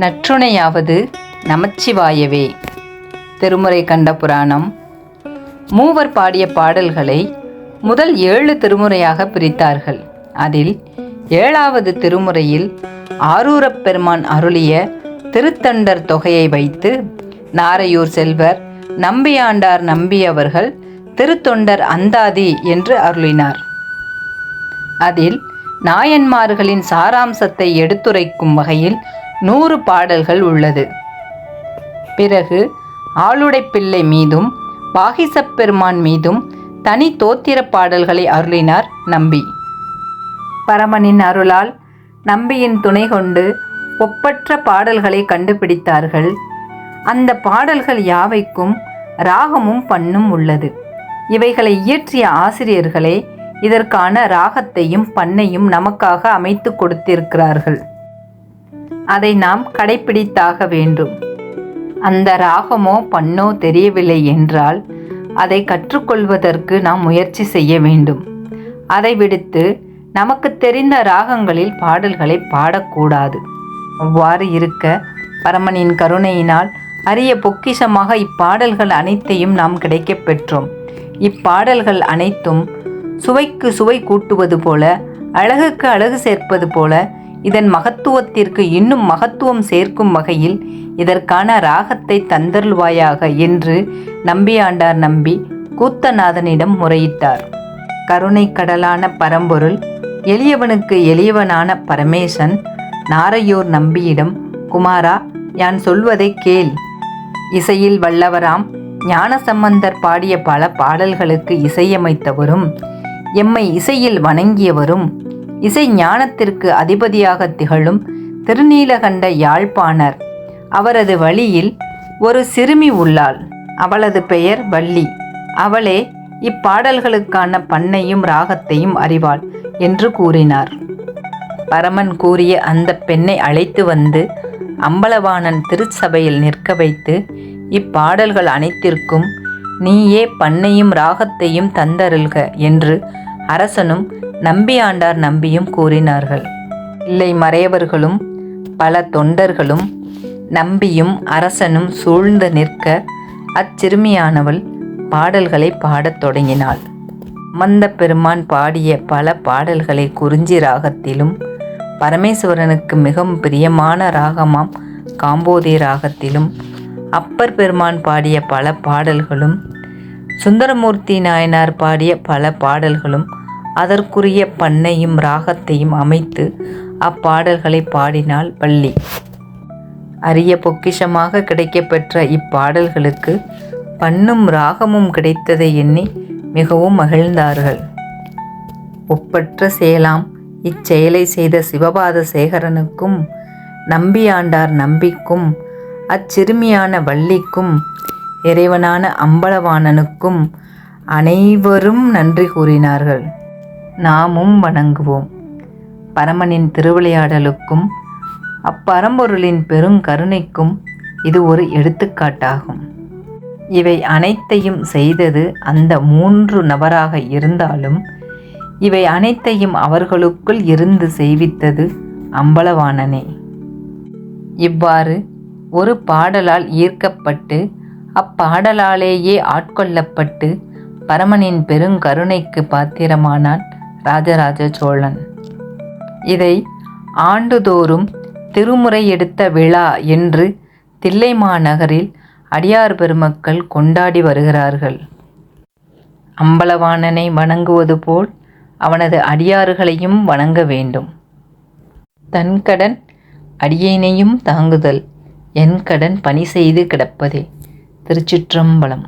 நற்றுணையாவது நமச்சிவாயவே. திருமுறை கண்ட புராணம். மூவர் பாடிய பாடல்களை முதல் ஏழு திருமுறையாக பிரித்தார்கள். அதில் ஏழாவது திருமுறையில் ஆரூரப் பெருமான் அருளிய திருத்தண்டர் தொகையை வைத்து நாரையூர் செல்வர் நம்பியாண்டார் நம்பியவர்கள் திருத்தொண்டர் அந்தாதி என்று அருளினார். அதில் நாயன்மார்களின் சாராம்சத்தை எடுத்துரைக்கும் வகையில் நூறு பாடல்கள் உள்ளது. பிறகு ஆளுடைப்பிள்ளை மீதும் பாகிசப்பெருமான் மீதும் தனி தோத்திர பாடல்களை அருளினார் நம்பி. பரமனின் அருளால் நம்பியின் துணை கொண்டு ஒப்பற்ற பாடல்களை கண்டுபிடித்தார்கள். அந்த பாடல்கள் யாவைக்கும் ராகமும் பண்ணும் உள்ளது. இவைகளை இயற்றிய ஆசிரியர்களே இதற்கான ராகத்தையும் பண்ணையும் நமக்காக அமைத்து கொடுத்திருக்கிறார்கள். அதை நாம் கடைப்பிடித்தாக வேண்டும். அந்த ராகமோ பண்ணோ தெரியவில்லை என்றால் அதை கற்றுக்கொள்வதற்கு நாம் முயற்சி செய்ய வேண்டும். அதை விடுத்து நமக்கு தெரிந்த ராகங்களில் பாடல்களை பாடக்கூடாது. அவ்வாறு இருக்க பரமனின் கருணையினால் அரிய பொக்கிஷமாக இப்பாடல்கள் அனைத்தையும் நாம் கிடைக்கப் பெற்றோம். இப்பாடல்கள் அனைத்தும் சுவைக்கு சுவை கூட்டுவது போல அழகுக்கு அழகு சேர்ப்பது போல இதன் மகத்துவத்திற்கு இன்னும் மகத்துவம் சேர்க்கும் வகையில் இதற்கான ராகத்தை தந்தருள்வாயாக என்று நம்பியாண்டார் நம்பி கூத்தநாதனிடம் முறையிட்டார். கருணை கடலான பரம்பொருள் எளியவனுக்கு எளியவனான பரமேசன் நாரையூர் நம்பியிடம் குமாரா யான் சொல்வதை கேள். இசையில் வல்லவராம் ஞானசம்பந்தர் பாடிய பல பாடல்களுக்கு இசையமைத்தவரும் எம்மை இசையில் வணங்கியவரும் இசை ஞானத்திற்கு அதிபதியாக திகழும் திருநீலகண்ட யாழ்ப்பாணர். அவரது வழியில் ஒரு சிறுமி உள்ளாள். அவளது பெயர் வள்ளி. அவளே இப்பாடல்களுக்கான பண்ணையும் ராகத்தையும் அறிவாள் என்று கூறினார். பரமன் கூறிய அந்த பெண்ணை அழைத்து வந்து அம்பலவாணன் திருச்சபையில் நிற்க வைத்து இப்பாடல்கள் அனைத்திற்கும் நீயே பண்ணையும் ராகத்தையும் தந்தருள்க என்று அரசனும் நம்பியாண்டார் நம்பியும் கூறினார்கள். இல்லை மறையவர்களும் பல தொண்டர்களும் நம்பியும் அரசனும் சூழ்ந்து நிற்க அச்சிறுமியானவள் பாடல்களை பாடத் தொடங்கினாள். மந்த பெருமான் பாடிய பல பாடல்களை குறிஞ்சி ராகத்திலும் பரமேஸ்வரனுக்கு மிகவும் பிரியமான ராகமாம் காம்போதி ராகத்திலும் அப்பர் பெருமான் பாடிய பல பாடல்களும் சுந்தரமூர்த்தி நாயனார் பாடிய பல பாடல்களும் அதற்குரிய பண்ணையும் ராகத்தையும் அமைத்து அப்பாடல்களை பாடினாள் வள்ளி. அரிய பொக்கிஷமாக கிடைக்கப்பெற்ற இப்பாடல்களுக்கு பண்ணும் ராகமும் கிடைத்ததை எண்ணி மிகவும் மகிழ்ந்தார்கள். ஒப்பற்ற செயலாம் இச்செயலை செய்த சிவபாத சேகரனுக்கும் நம்பியாண்டார் நம்பிக்கும் அச்சிறுமியான வள்ளிக்கும் இறைவனான அம்பலவாணனுக்கும் அனைவரும் நன்றி கூறினார்கள். நாமும் வணங்குவோம். பரமனின் திருவிளையாடலுக்கும் அப்பரம்பொருளின் பெருங்கருணைக்கும் இது ஒரு எடுத்துக்காட்டாகும். இவை அனைத்தையும் செய்தது அந்த மூன்று நபராக இருந்தாலும் இவை அனைத்தையும் அவர்களுக்குள் இருந்து செய்வித்தது அம்பலவாணனே. இவ்வாறு ஒரு பாடலால் ஈர்க்கப்பட்டு அப்பாடலாலேயே ஆட்கொள்ளப்பட்டு பரமனின் பெருங்கருணைக்கு பாத்திரமானான் ராஜராஜ சோழன் இதை ஆண்டுதோறும் திருமுறை எடுத்த விழா என்று தில்லைமாநகரில் அடியார் பெருமக்கள் கொண்டாடி வருகிறார்கள். அம்பலவாணனை வணங்குவது போல் அவனது அடியார்களையும் வணங்க வேண்டும். தன் கடன் அடியேனையும் தாங்குதல் என் கடன் பணி செய்து கிடப்பதே திருச்சிற்றம்பலம்.